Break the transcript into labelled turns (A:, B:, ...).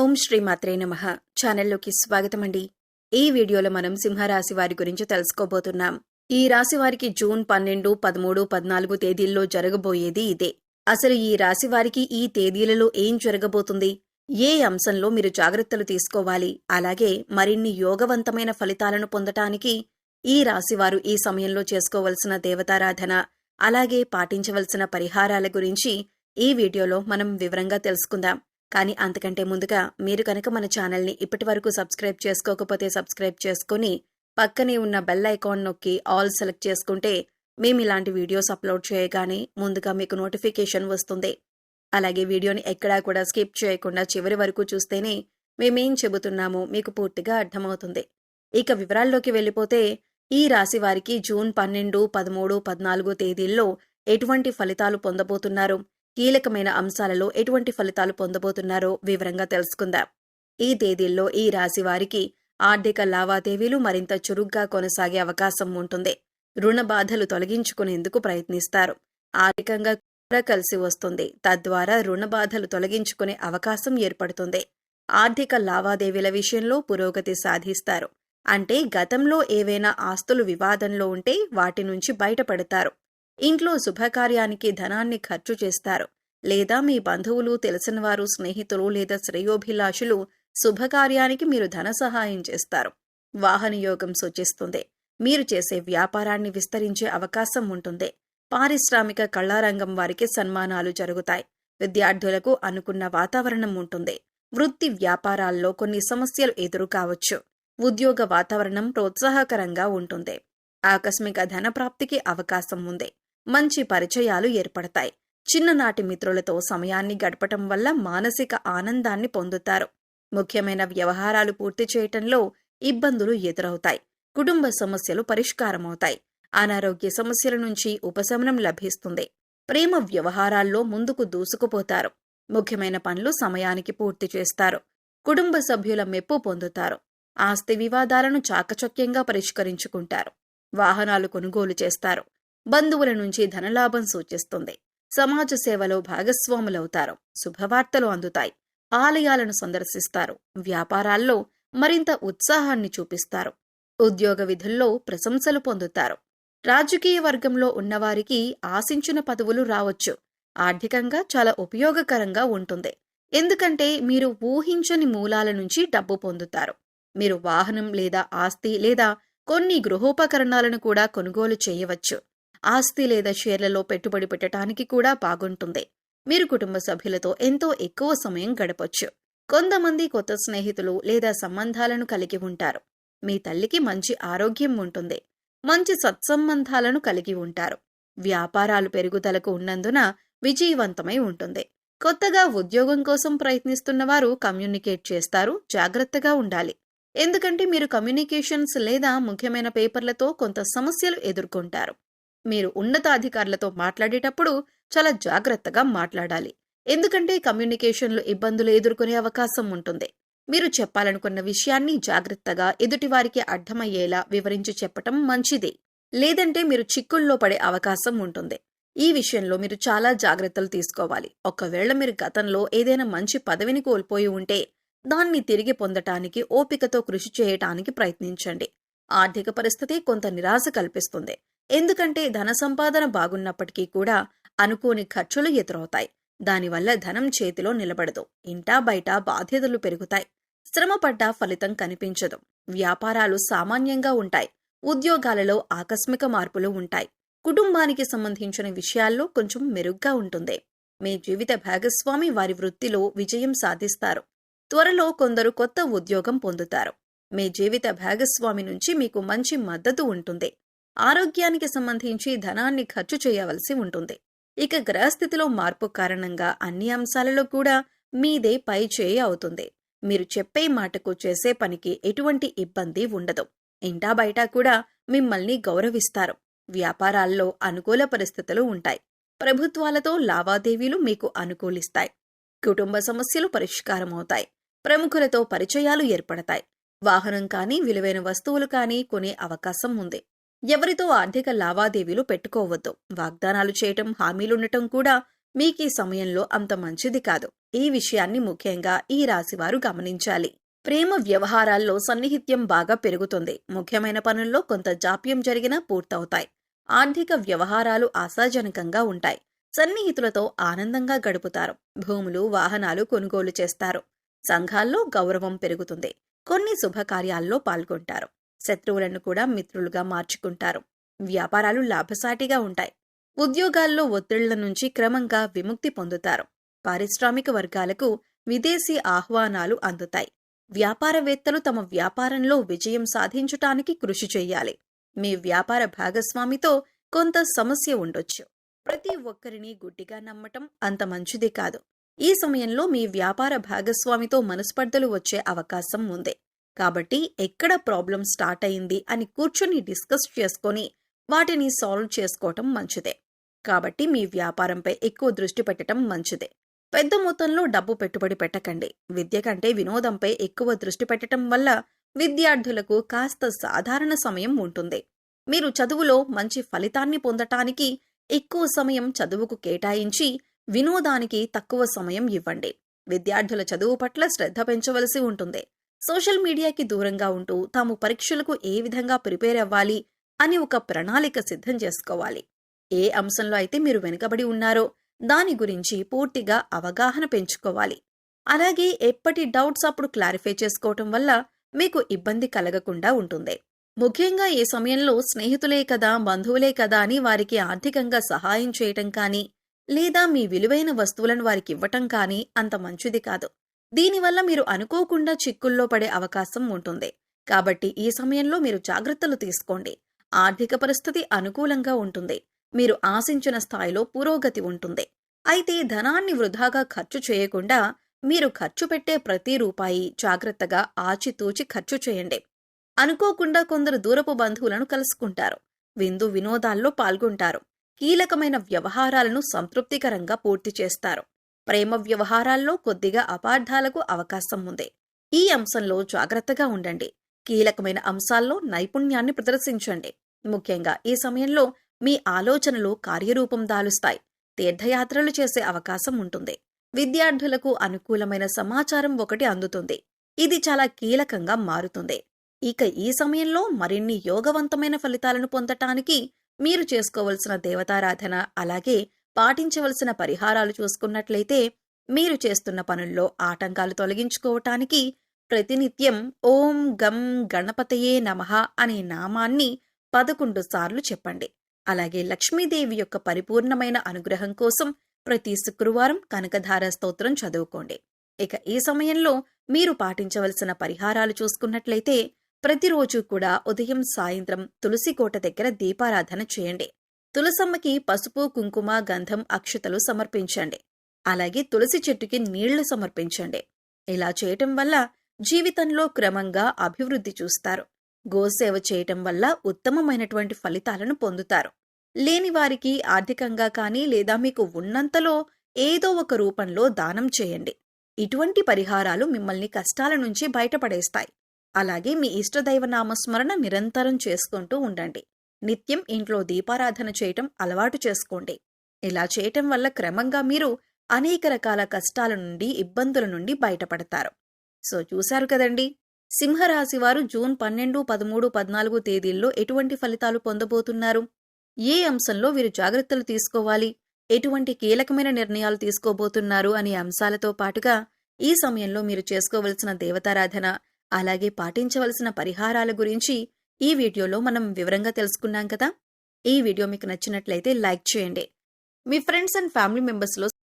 A: ఓం శ్రీ మాత్రే నమ. ఛానల్లోకి స్వాగతం అండి ఈ వీడియోలో మనం సింహరాశి వారి గురించి తెలుసుకోబోతున్నాం. ఈ రాశి వారికి జూన్ పన్నెండు పదమూడు పద్నాలుగు తేదీల్లో జరగబోయేది ఇదే. అసలు ఈ రాశి వారికి ఈ తేదీలలో ఏం జరగబోతుంది? ఏ అంశంలో మీరు జాగ్రత్తలు తీసుకోవాలి? అలాగే మరిన్ని యోగవంతమైన ఫలితాలను పొందటానికి ఈ రాశివారు ఈ సమయంలో చేసుకోవలసిన దేవతారాధన అలాగే పాటించవలసిన పరిహారాల గురించి ఈ వీడియోలో మనం వివరంగా తెలుసుకుందాం. కానీ అంతకంటే ముందుగా మీరు కనుక మన ఛానల్ని ఇప్పటి వరకు సబ్స్క్రైబ్ చేసుకోకపోతే సబ్స్క్రైబ్ చేసుకుని పక్కనే ఉన్న బెల్ ఐకాన్ నొక్కి ఆల్ సెలెక్ట్ చేసుకుంటే మేము ఇలాంటి వీడియోస్ అప్లోడ్ చేయగానే ముందుగా మీకు నోటిఫికేషన్ వస్తుంది. అలాగే వీడియోని ఎక్కడా కూడా స్కిప్ చేయకుండా చివరి వరకు చూస్తేనే మేమేం చెబుతున్నామో మీకు పూర్తిగా అర్థమవుతుంది. ఇక వివరాల్లోకి వెళ్ళిపోతే ఈ రాశి వారికి జూన్ పన్నెండు పదమూడు పద్నాలుగు తేదీల్లో ఎటువంటి ఫలితాలు పొందబోతున్నారు? కీలకమైన అంశాలలో ఎటువంటి ఫలితాలు పొందబోతున్నారో వివరంగా తెలుసుకుందాం. ఈ తేదీల్లో ఈ రాశి వారికి ఆర్థిక లావాదేవీలు మరింత చురుగ్గా కొనసాగే అవకాశం ఉంటుంది. రుణ బాధలు తొలగించుకునేందుకు ప్రయత్నిస్తారు. ఆర్థికంగా కూడా కలిసి వస్తుంది. తద్వారా రుణ బాధలు తొలగించుకునే అవకాశం ఏర్పడుతుంది. ఆర్థిక లావాదేవీల విషయంలో పురోగతి సాధిస్తారు. అంటే గతంలో ఏవైనా ఆస్తులు వివాదంలో ఉంటే వాటి నుంచి బయటపడతారు. ఇంట్లో శుభకార్యానికి ధనాన్ని ఖర్చు చేస్తారు. లేదా మీ బంధువులు తెలిసినవారు స్నేహితులు లేదా శ్రేయోభిలాషులు శుభకార్యానికి మీరు ధన సహాయం చేస్తారు. వాహనయోగం సూచిస్తుంది. మీరు చేసే వ్యాపారాన్ని విస్తరించే అవకాశం ఉంటుంది. పారిశ్రామిక కళారంగం వారికి సన్మానాలు జరుగుతాయి. విద్యార్థులకు అనుకున్న వాతావరణం ఉంటుంది. వృత్తి వ్యాపారాల్లో కొన్ని సమస్యలు ఎదురు కావచ్చు. ఉద్యోగ వాతావరణం ప్రోత్సాహకరంగా ఉంటుంది. ఆకస్మిక ధనప్రాప్తికి అవకాశం ఉంది. మంచి పరిచయాలు ఏర్పడతాయి. చిన్ననాటి మిత్రులతో సమయాన్ని గడపటం వల్ల మానసిక ఆనందాన్ని పొందుతారు. ముఖ్యమైన వ్యవహారాలు పూర్తి చేయటంలో ఇబ్బందులు ఎదురవుతాయి. కుటుంబ సమస్యలు పరిష్కారమవుతాయి. అనారోగ్య సమస్యల నుంచి ఉపశమనం లభిస్తుంది. ప్రేమ వ్యవహారాల్లో ముందుకు దూసుకుపోతారు. ముఖ్యమైన పనులు సమయానికి పూర్తి చేస్తారు. కుటుంబ సభ్యుల మెప్పు పొందుతారు. ఆస్తి వివాదాలను చాకచక్యంగా పరిష్కరించుకుంటారు. వాహనాలు కొనుగోలు చేస్తారు. బంధువుల నుంచి ధనలాభం సూచిస్తుంది. సమాజ సేవలో భాగస్వాములవుతారు. శుభవార్తలు అందుతాయి. ఆలయాలను సందర్శిస్తారు. వ్యాపారాల్లో మరింత ఉత్సాహాన్ని చూపిస్తారు. ఉద్యోగ విధుల్లో ప్రశంసలు పొందుతారు. రాజకీయ వర్గంలో ఉన్నవారికి ఆశించిన పదవులు రావచ్చు. ఆర్థికంగా చాలా ఉపయోగకరంగా ఉంటుంది. ఎందుకంటే మీరు ఊహించని మూలాల నుంచి డబ్బు పొందుతారు. మీరు వాహనం లేదా ఆస్తి లేదా కొన్ని గృహోపకరణాలను కూడా కొనుగోలు చేయవచ్చు. ఆస్తి లేదా షేర్లలో పెట్టుబడి పెట్టడానికి కూడా బాగుంటుంది. మీరు కుటుంబ సభ్యులతో ఎంతో ఎక్కువ సమయం గడపొచ్చు. కొంతమంది కొత్త స్నేహితులు లేదా సంబంధాలను కలిగి ఉంటారు. మీ తల్లికి మంచి ఆరోగ్యం ఉంటుంది. మంచి సత్సంబంధాలను కలిగి ఉంటారు. వ్యాపారాలు పెరుగుదలకు ఉన్నందున విజయవంతమై ఉంటుంది. కొత్తగా ఉద్యోగం కోసం ప్రయత్నిస్తున్న వారు కమ్యూనికేట్ చేస్తారు జాగ్రత్తగా ఉండాలి. ఎందుకంటే మీరు కమ్యూనికేషన్స్ లేదా ముఖ్యమైన పేపర్లతో కొంత సమస్యలు ఎదుర్కొంటారు. మీరు ఉన్నతాధికారులతో మాట్లాడేటప్పుడు చాలా జాగ్రత్తగా మాట్లాడాలి. ఎందుకంటే కమ్యూనికేషన్లో ఇబ్బందులు ఎదుర్కొనే అవకాశం ఉంటుంది. మీరు చెప్పాలనుకున్న విషయాన్ని జాగ్రత్తగా ఎదుటివారికి అర్థమయ్యేలా వివరించి చెప్పటం మంచిది. లేదంటే మీరు చిక్కుల్లో పడే అవకాశం ఉంటుంది. ఈ విషయంలో మీరు చాలా జాగ్రత్తలు తీసుకోవాలి. ఒకవేళ మీరు గతంలో ఏదైనా మంచి పదవిని కోల్పోయి ఉంటే దాన్ని తిరిగి పొందటానికి ఓపికతో కృషి చేయటానికి ప్రయత్నించండి. ఆర్థిక పరిస్థితి కొంత నిరాశ కల్పిస్తుంది. ఎందుకంటే ధన సంపాదన బాగున్నప్పటికీ కూడా అనుకోని ఖర్చులు ఎదురవుతాయి. దానివల్ల ధనం చేతిలో నిలబడదు. ఇంటా బయట బాధ్యతలు పెరుగుతాయి. శ్రమపడ్డ ఫలితం కనిపించదు. వ్యాపారాలు సామాన్యంగా ఉంటాయి. ఉద్యోగాలలో ఆకస్మిక మార్పులు ఉంటాయి. కుటుంబానికి సంబంధించిన విషయాల్లో కొంచెం మెరుగ్గా ఉంటుంది. మీ జీవిత భాగస్వామి వారి వృత్తిలో విజయం సాధిస్తారు. త్వరలో కొందరు కొత్త ఉద్యోగం పొందుతారు. మీ జీవిత భాగస్వామి నుంచి మీకు మంచి మద్దతు ఉంటుంది. ఆరోగ్యానికి సంబంధించి ధనాన్ని ఖర్చు చేయవలసి ఉంటుంది. ఇక గ్రహస్థితిలో మార్పు కారణంగా అన్ని అంశాలలో కూడా మీదే పై చేయి అవుతుంది. మీరు చెప్పే మాటకు చేసే పనికి ఎటువంటి ఇబ్బంది ఉండదు. ఇంటా బయట కూడా మిమ్మల్ని గౌరవిస్తారు. వ్యాపారాల్లో అనుకూల పరిస్థితులు ఉంటాయి. ప్రభుత్వాలతో లావాదేవీలు మీకు అనుకూలిస్తాయి. కుటుంబ సమస్యలు పరిష్కారమవుతాయి. ప్రముఖులతో పరిచయాలు ఏర్పడతాయి. వాహనం కానీ విలువైన వస్తువులు కానీ కొనే అవకాశం ఉంది. ఎవరితో ఆర్థిక లావాదేవీలు పెట్టుకోవద్దు. వాగ్దానాలు చేయటం హామీలుండటం కూడా మీకీ సమయంలో అంత మంచిది కాదు. ఈ విషయాన్ని ముఖ్యంగా ఈ రాశివారు గమనించాలి. ప్రేమ వ్యవహారాల్లో సన్నిహిత్యం బాగా పెరుగుతుంది. ముఖ్యమైన పనుల్లో కొంత జాప్యం జరిగినా పూర్తవుతాయి. ఆర్థిక వ్యవహారాలు ఆశాజనకంగా ఉంటాయి. సన్నిహితులతో ఆనందంగా గడుపుతారు. భూములు వాహనాలు కొనుగోలు చేస్తారు. సంఘాల్లో గౌరవం పెరుగుతుంది. కొన్ని శుభకార్యాల్లో పాల్గొంటారు. శత్రువులను కూడా మిత్రులుగా మార్చుకుంటారు. వ్యాపారాలు లాభసాటిగా ఉంటాయి. ఉద్యోగాల్లో ఒత్తిళ్ళ నుంచి క్రమంగా విముక్తి పొందుతారు. పారిశ్రామిక వర్గాలకు విదేశీ ఆహ్వానాలు అందుతాయి. వ్యాపారవేత్తలు తమ వ్యాపారంలో విజయం సాధించటానికి కృషి చేయాలి. మీ వ్యాపార భాగస్వామితో కొంత సమస్య ఉండొచ్చు. ప్రతి ఒక్కరిని గుడ్డిగా నమ్మటం అంత మంచిది కాదు. ఈ సమయంలో మీ వ్యాపార భాగస్వామితో మనస్పర్ధలు వచ్చే అవకాశం ఉంది. కాబట్టి ఎక్కడ ప్రాబ్లం స్టార్ట్ అయింది అని కూర్చొని డిస్కస్ చేసుకొని వాటిని సాల్వ్ చేసుకోవటం మంచిదే. కాబట్టి మీ వ్యాపారంపై ఎక్కువ దృష్టి పెట్టడం మంచిదే. పెద్ద మొత్తంలో డబ్బు పెట్టుబడి పెట్టకండి. విద్య కంటే వినోదంపై ఎక్కువ దృష్టి పెట్టడం వల్ల విద్యార్థులకు కాస్త సాధారణ సమయం ఉంటుంది. మీరు చదువులో మంచి ఫలితాన్ని పొందటానికి ఎక్కువ సమయం చదువుకు కేటాయించి వినోదానికి తక్కువ సమయం ఇవ్వండి. విద్యార్థుల చదువు పట్ల శ్రద్ధ పెంచవలసి ఉంటుంది. సోషల్ మీడియాకి దూరంగా ఉంటూ తాము పరీక్షలకు ఏ విధంగా ప్రిపేర్ అవ్వాలి అని ఒక ప్రణాళిక సిద్ధం చేసుకోవాలి. ఏ అంశంలో అయితే మీరు వెనుకబడి ఉన్నారో దాని గురించి పూర్తిగా అవగాహన పెంచుకోవాలి. అలాగే ఎప్పటి డౌట్స్ అప్పుడు క్లారిఫై చేసుకోవటం వల్ల మీకు ఇబ్బంది కలగకుండా ఉంటుంది. ముఖ్యంగా ఈ సమయంలో స్నేహితులే కదా బంధువులే కదా అని వారికి ఆర్థికంగా సహాయం చేయటం కానీ లేదా మీ విలువైన వస్తువులను వారికి ఇవ్వటం కానీ అంత మంచిది కాదు. దీనివల్ల మీరు అనుకోకుండా చిక్కుల్లో పడే అవకాశం ఉంటుంది. కాబట్టి ఈ సమయంలో మీరు జాగ్రత్తలు తీసుకోండి. ఆర్థిక పరిస్థితి అనుకూలంగా ఉంటుంది. మీరు ఆశించిన స్థాయిలో పురోగతి ఉంటుంది. అయితే ధనాన్ని వృధాగా ఖర్చు చేయకుండా మీరు ఖర్చు పెట్టే ప్రతి రూపాయి జాగ్రత్తగా ఆచితూచి ఖర్చు చేయండి. అనుకోకుండా కొందరు దూరపు బంధువులను కలుసుకుంటారు. విందు వినోదాల్లో పాల్గొంటారు. కీలకమైన వ్యవహారాలను సంతృప్తికరంగా పూర్తి చేస్తారు. ప్రేమ వ్యవహారాల్లో కొద్దిగా అపార్థాలకు అవకాశం ఉంది. ఈ అంశంలో జాగ్రత్తగా ఉండండి. కీలకమైన అంశాల్లో నైపుణ్యాన్ని ప్రదర్శించండి. ముఖ్యంగా ఈ సమయంలో మీ ఆలోచనలు కార్యరూపం దాలుస్తాయి. తీర్థయాత్రలు చేసే అవకాశం ఉంటుంది. విద్యార్థులకు అనుకూలమైన సమాచారం ఒకటి అందుతుంది. ఇది చాలా కీలకంగా మారుతుంది. ఇక ఈ సమయంలో మరిన్ని యోగవంతమైన ఫలితాలను పొందటానికి మీరు చేసుకోవలసిన దేవతారాధన అలాగే పాటించవలసిన పరిహారాలు చూసుకున్నట్లయితే మీరు చేస్తున్న పనుల్లో ఆటంకాలు తొలగించుకోవటానికి ప్రతినిత్యం ఓం గం గణపతయే నమః అనే నామాన్ని పదకొండు సార్లు చెప్పండి. అలాగే లక్ష్మీదేవి యొక్క పరిపూర్ణమైన అనుగ్రహం కోసం ప్రతి శుక్రవారం కనకధార స్తోత్రం చదువుకోండి. ఇక ఈ సమయంలో మీరు పాటించవలసిన పరిహారాలు చూసుకున్నట్లయితే ప్రతిరోజు కూడా ఉదయం సాయంత్రం తులసి కోట దగ్గర దీపారాధన చేయండి. తులసమ్మకి పసుపు కుంకుమ గంధం అక్షతలు సమర్పించండి. అలాగే తులసి చెట్టుకి నీళ్ళు సమర్పించండి. ఇలా చేయటం వల్ల జీవితంలో క్రమంగా అభివృద్ధి చూస్తారు. గోసేవ చేయటం వల్ల ఉత్తమమైనటువంటి ఫలితాలను పొందుతారు. లేని వారికి ఆర్థికంగా కానీ లేదా మీకు ఉన్నంతలో ఏదో ఒక రూపంలో దానం చేయండి. ఇటువంటి పరిహారాలు మిమ్మల్ని కష్టాల నుంచి బయటపడేస్తాయి. అలాగే మీ ఇష్టదైవ నామస్మరణ నిరంతరం చేసుకుంటూ ఉండండి. నిత్యం ఇంట్లో దీపారాధన చేయటం అలవాటు చేసుకోండి. ఇలా చేయటం వల్ల క్రమంగా మీరు అనేక రకాల కష్టాల నుండి ఇబ్బందుల నుండి బయటపడతారు. సో చూశారు కదండి? సింహరాశి వారు జూన్ పన్నెండు పదమూడు పద్నాలుగు తేదీల్లో ఎటువంటి ఫలితాలు పొందబోతున్నారు? ఏ అంశంలో వీరు జాగ్రత్తలు తీసుకోవాలి? ఎటువంటి కీలకమైన నిర్ణయాలు తీసుకోబోతున్నారు అనే అంశాలతో పాటుగా ఈ సమయంలో మీరు చేసుకోవలసిన దేవతారాధన అలాగే పాటించవలసిన పరిహారాల గురించి ఈ వీడియోలో మనం వివరంగా తెలుసుకున్నాం కదా. ఈ వీడియో మీకు నచ్చినట్లయితే లైక్ చేయండి. మీ ఫ్రెండ్స్ అండ్ ఫ్యామిలీ మెంబర్స్లో